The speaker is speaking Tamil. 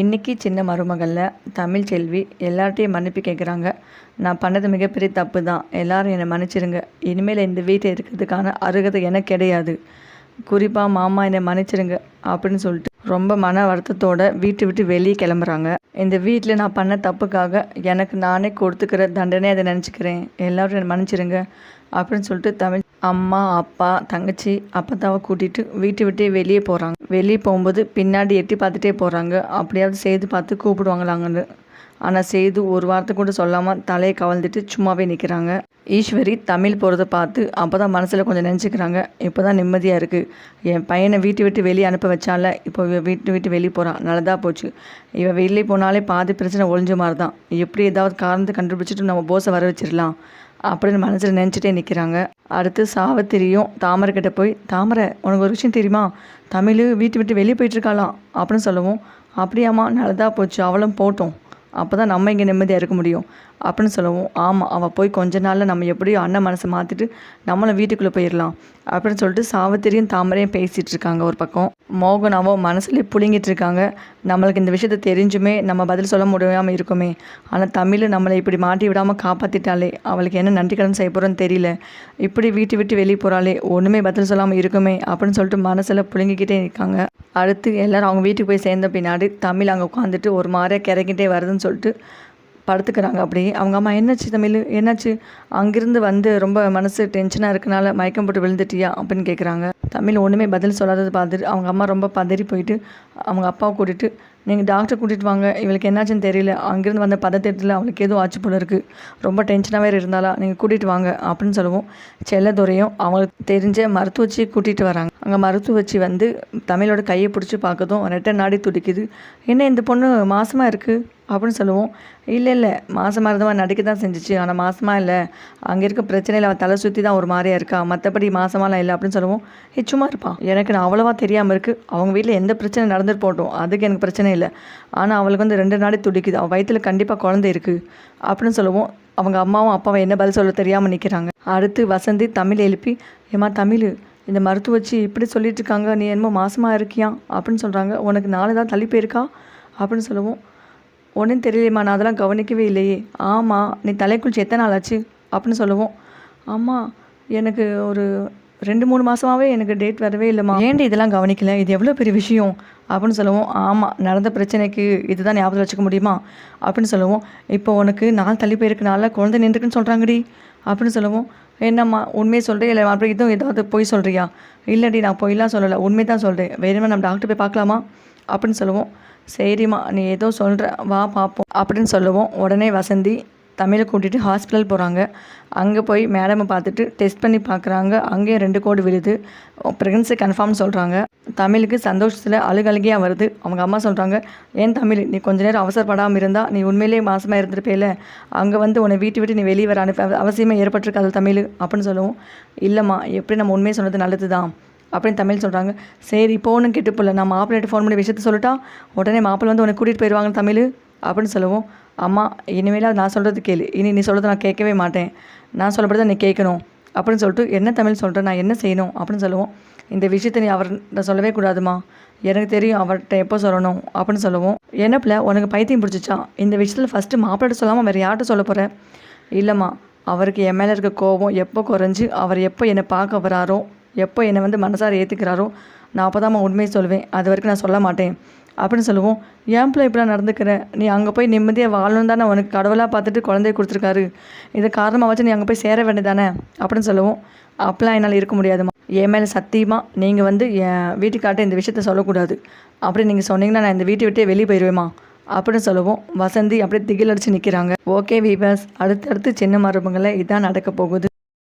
இன்றைக்கி சின்ன மருமகளில் தமிழ் செல்வி எல்லார்ட்டையும் மன்னிப்பு கேட்குறாங்க நான் பண்ணது மிகப்பெரிய தப்பு தான் எல்லாரும் என்னை மன்னிச்சிருங்க. இனிமேல் இந்த வீட்டில் இருக்கிறதுக்கான அருகதை எனக்கு கிடையாது. குறிப்பாக மாமா என்னை மன்னிச்சிடுங்க அப்படின்னு சொல்லிட்டு ரொம்ப மன வருத்தத்தோட வீட்டை விட்டு வெளியே கிளம்புறாங்க. இந்த வீட்டில் நான் பண்ண தப்புக்காக எனக்கு நானே கொடுத்துக்கிற தண்டனை அதை நினச்சிக்கிறேன். எல்லாரும் என்னை மன்னிச்சிடுங்க அப்படின்னு சொல்லிட்டு தமிழ் அம்மா அப்பா தங்கச்சி அப்பத்தாவை கூட்டிகிட்டு வீட்டை விட்டே வெளியே போகிறாங்க வெளியே போகும்போது பின்னாடி எட்டி பார்த்துட்டே போகிறாங்க அப்படியாவது செய்து பார்த்து கூப்பிடுவாங்களாங்கன்னு. ஆனால் செய்து ஒரு வார்த்தை கூட சொல்லாமல் தலையை கவழ்ந்துட்டு சும்மாவே நிற்கிறாங்க ஈஸ்வரி தமிழ் போகிறத பார்த்து அப்போ தான் மனசில் கொஞ்சம் நினச்சிக்கிறாங்க. இப்போ தான் நிம்மதியாக இருக்குது என் பையனை வீட்டை விட்டு வெளியே அனுப்ப வச்சால இப்போ வீட்டு விட்டு வெளியே போகிறான் நல்லதாக போச்சு. இவன் வெளியே போனாலே பாதி பிரச்சனை ஒழிஞ்ச மாதிரி தான் எப்படி ஏதாவது காரணத்தை கண்டுபிடிச்சிட்டு நம்ம போஸை வர வச்சிடலாம். அப்படின்னு மனசில் நினச்சிட்டே நிற்கிறாங்க அடுத்து சாவத்திரியும் தாமரை கிட்ட போய் தாமரை உனக்கு ஒரு விஷயம் தெரியுமா? தமிழ் வீட்டு விட்டு வெளியே போயிட்டுருக்காளாம் அப்படின்னு சொல்லவும். அப்படியாம்மா நல்லதாக போச்சு. அவளும் போட்டோம். அப்போ தான் நம்ம இங்கே நிம்மதியாக இருக்க முடியும். அப்படின்னு சொல்லவும். ஆமாம் அவள் போய் கொஞ்ச நாளில் நம்ம எப்படியும் அண்ணன் மனசை மாற்றிட்டு நம்மளும் வீட்டுக்குள்ளே போயிடலாம் அப்படின்னு சொல்லிட்டு சாவத்திரியும் தாமரையும் பேசிகிட்டு இருக்காங்க ஒரு பக்கம். மோகனாவோ மனசுலேயே புழுங்கிட்டு இருக்காங்க. நம்மளுக்கு இந்த விஷயத்த தெரிஞ்சுமே நம்ம பதில் சொல்ல முடியாமல் இருக்குமே. ஆனால் தமிழ் நம்மளை இப்படி மாட்டி விடாமல் காப்பாற்றிட்டாலே அவளுக்கு என்ன நன்றி கடன் செய்ய போகிறோன்னு தெரியல. இப்படி வீட்டு விட்டு வெளியே போகிறாளே ஒன்றுமே பதில் சொல்லாமல் இருக்குமே அப்படின்னு சொல்லிட்டு மனசில் புழுங்கிக்கிட்டே இருக்காங்க. அடுத்து எல்லாரும் அவங்க வீட்டுக்கு போய் சேர்ந்த பின்னாடி தமிழ் அங்கே உட்காந்துட்டு ஒரு மாதிரியாக கிறக்கிட்டே வருதுன்னு சொல்லிட்டு படுத்துக்கிறாங்க. அப்படி அவங்க அம்மா என்னாச்சு தமிழ்? என்னாச்சு? அங்கேருந்து வந்து ரொம்ப மனசு டென்ஷனாக இருக்கனால மயக்கம் போட்டு விழுந்துட்டியா? அப்படின்னு கேட்குறாங்க தமிழ் ஒன்றுமே பதில் சொல்லாதது பார்த்துட்டு அவங்க அம்மா ரொம்ப பதறி போயிட்டு அவங்க அப்பாவை கூட்டிகிட்டு நீங்கள் டாக்டர் கூட்டிகிட்டு வாங்க. இவளுக்கு என்னாச்சுன்னு தெரியல. அங்கேருந்து வந்த பதட்டத்தில் அவளுக்கு எதுவும் ஆச்சு போல இருக்குது ரொம்ப டென்ஷனாகவே இருந்தாலா நீங்கள் கூட்டிகிட்டு வாங்க. அப்படின்னு சொல்லுவோம். செல்லதுரையும் அவங்களுக்கு தெரிஞ்ச மருத்துவச்சி கூட்டிகிட்டு வராங்க. அங்கே மருத்துவச்சி வந்து தமிழோட கையை பிடிச்சி பார்க்கதும் ரெட்டை நாடி துடிக்குது. என்ன இந்த பொண்ணு? மாசமாக இருக்குது அப்படின்னு சொல்லுவோம். இல்லை இல்லை. மாதமாக இருந்தவா நடிக்க தான் செஞ்சிச்சு. ஆனால் மாதமாக இல்லை. அங்கே இருக்க பிரச்சனையில் அவள் தலை சுற்றி தான் ஒரு மாதிரியாக இருக்கா? மற்றபடி மாதமாலாம் இல்லை அப்படின்னு சொல்லுவோம். சும்மா இருப்பான் எனக்கு நான் அவ்வளோவா தெரியாமல் இருக்குது அவங்க வீட்டில் எந்த பிரச்சனை நடந்துட்டு போட்டோம் அதுக்கு எனக்கு பிரச்சனை இல்லை. ஆனால் அவளுக்கு வந்து ரெண்டு நாளே துடிக்குது. அவள் வயிற்றில் கண்டிப்பாக குழந்தை இருக்குது அப்படின்னு சொல்லுவோம். அவங்க அம்மாவும் அப்பாவும் என்ன பதில் சொல்ல தெரியாமல் நிற்கிறாங்க அடுத்து வசந்தி தமிழ் எழுப்பி ஏமா தமிழ் இந்த மருத்துவச்சி இப்படி சொல்லிட்டு இருக்காங்க. நீ என்னமோ மாசமாக இருக்கியா? அப்படின்னு சொல்கிறாங்க உனக்கு நாலு தான் தள்ளி போயிருக்கா? அப்படின்னு சொல்லுவோம். ஒன்றும் தெரியலையம்மா நான் அதெல்லாம் கவனிக்கவே இல்லையே. ஆமாம் நீ தலைக்குளிச்சு எத்தனை நாள் ஆச்சு? அப்படின்னு சொல்லுவோம். ஆமாம் எனக்கு ஒரு ரெண்டு மூணு மாதமாகவே எனக்கு டேட் வரவே இல்லைம்மா. ஏன்டி இதெல்லாம் கவனிக்கல? இது எவ்வளோ பெரிய விஷயம்? அப்படின்னு சொல்லுவோம். ஆமாம் நடந்த பிரச்சனைக்கு இதுதான் ஞாபகம் வச்சுக்க முடியுமா? அப்படின்னு சொல்லுவோம். இப்போ உனக்கு நாள் தள்ளி போயிருக்கனால குழந்தை நின்றுக்குன்னு சொல்கிறாங்கடி அப்படின்னு சொல்லுவோம். என்னம்மா உண்மையை சொல்கிறேன் இல்லை அப்புறம் இதுவும் ஏதாவது பொய் சொல்கிறியா இல்லைடி நான் பொய்லாம் சொல்லலை. உண்மை தான் சொல்கிறேன் வேணுமா நம்ம டாக்டர் போய் பார்க்கலாமா? அப்படின்னு சொல்லுவோம். சரிம்மா நீ ஏதோ சொல்கிற வா பார்ப்போம் அப்படின்னு சொல்லுவோம். உடனே வசந்தி தமிழை கூட்டிகிட்டு ஹாஸ்பிட்டல் போகிறாங்க அங்கே போய் மேடமை பார்த்துட்டு டெஸ்ட் பண்ணி பார்க்குறாங்க. அங்கேயும் ரெண்டு கோடு விழுது. ப்ரெக்னன்சி கன்ஃபார்ம் சொல்கிறாங்க தமிழுக்கு சந்தோஷத்தில் அழுகழுகியாக வருது. அவங்க அம்மா சொல்கிறாங்க ஏன் தமிழ் நீ கொஞ்ச நேரம் அவசரப்படாமல் இருந்தால் நீ உண்மையிலேயே மாசமாக இருந்திருப்பேல. அங்கே வந்து உன்னை வீட்டு விட்டு நீ வெளியே வர அனுப்ப அவசியமே ஏற்பட்டிருக்காது தமிழ் அப்படின்னு சொல்லுவோம். இல்லைம்மா எப்படி நம்ம உண்மையை சொன்னது நல்லது தான் அப்படின்னு தமிழ் சொல்கிறாங்க சரி போகணும் கெட்டு போல. நான் மாப்பிள்ளைட்டு ஃபோன் பண்ணி விஷயத்த சொல்லிட்டா உடனே மாப்பிள்ளை வந்து உனக்கு கூட்டிகிட்டு போயிடுவாங்க தமிழ் அப்படின்னு சொல்லுவோம். அம்மா இனிமேல் நான் சொல்கிறது கேளு. இனி நீ சொல்கிறது நான் கேட்கவே மாட்டேன். நான் சொல்லப்படி நீ கேட்கணும் அப்படின்னு சொல்லிட்டு என்ன தமிழ் சொல்கிறேன் நான் என்ன செய்யணும் அப்படின்னு சொல்லுவோம். இந்த விஷயத்தை நீ அவர்கிட்ட சொல்லவே கூடாதுமா. எனக்கு தெரியும் அவர்கிட்ட எப்போ சொல்லணும் அப்படின்னு சொல்லுவோம். என்ன பிள்ளை உனக்கு பைத்தியம் பிடிச்சிச்சா இந்த விஷயத்தில் ஃபஸ்ட்டு மாப்பிள்ளைட்ட சொல்லாமல் வேறு யார்கிட்ட சொல்ல போகிற இல்லைம்மா அவருக்கு என் மேலே இருக்க கோபம் எப்போ குறைஞ்சி அவர் எப்போ என்னை பார்க்க வராரோ எப்போ என்னை வந்து மனசார ஏற்றுக்கிறாரோ நான் அப்போ தான் உண்மையை சொல்லுவேன். அது வரைக்கும் நான் சொல்ல மாட்டேன். அப்படின்னு சொல்லுவோம். ஏன் பிள்ளை இப்படிலாம் நடந்துக்கிற? நீ அங்கே போய் நிம்மதியாக வாழணும் தானே உனக்கு கடவுளாக பார்த்துட்டு குழந்தைய கொடுத்துருக்காரு. இதை காரணமாக வச்சு நீ அங்கே போய் சேர வேண்டியதானே அப்படின்னு சொல்லுவோம். அப்பெல்லாம் என்னால் இருக்க முடியாதுமா என் மேலே சத்தியமாக நீங்கள் வந்து என் வீட்டுக்காட்ட இந்த விஷயத்த சொல்லக்கூடாது. அப்படி நீங்கள் சொன்னீங்கன்னா நான் இந்த வீட்டை விட்டே வெளியே போயிடுவேமா அப்படின்னு சொல்லுவோம். வசந்தி அப்படியே திகில் அடித்து நிற்கிறாங்க ஓகே வீபஸ் அடுத்தடுத்து சின்ன மரபுங்களை இதான் நடக்க போகுது.